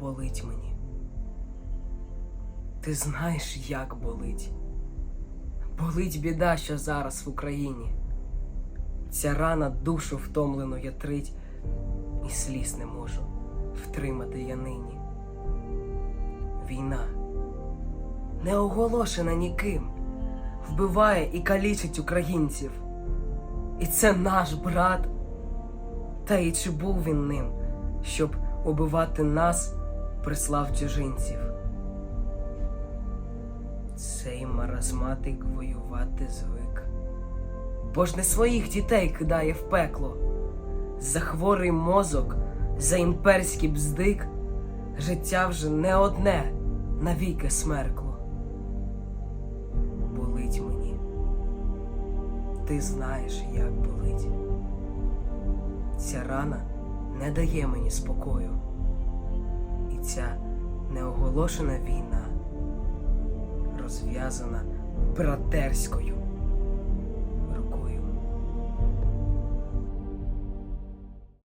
болить мені. Ти знаєш, як болить. Болить біда, що зараз в Україні. Ця рана душу втомлену ятрить, і сліз не можу втримати я нині. Війна не оголошена ніким, вбиває і калічить українців. І це наш брат. Та й чи був він ним, щоб убивати нас, прислав чужинців? Цей маразматик воювати звик. Бо ж не своїх дітей кидає в пекло. За хворий мозок, за імперський бздик, життя вже не одне навіки смеркло. Болить мені. Ти знаєш, як болить. Ця рана не дає мені спокою. І ця неоголошена війна розв'язана братерською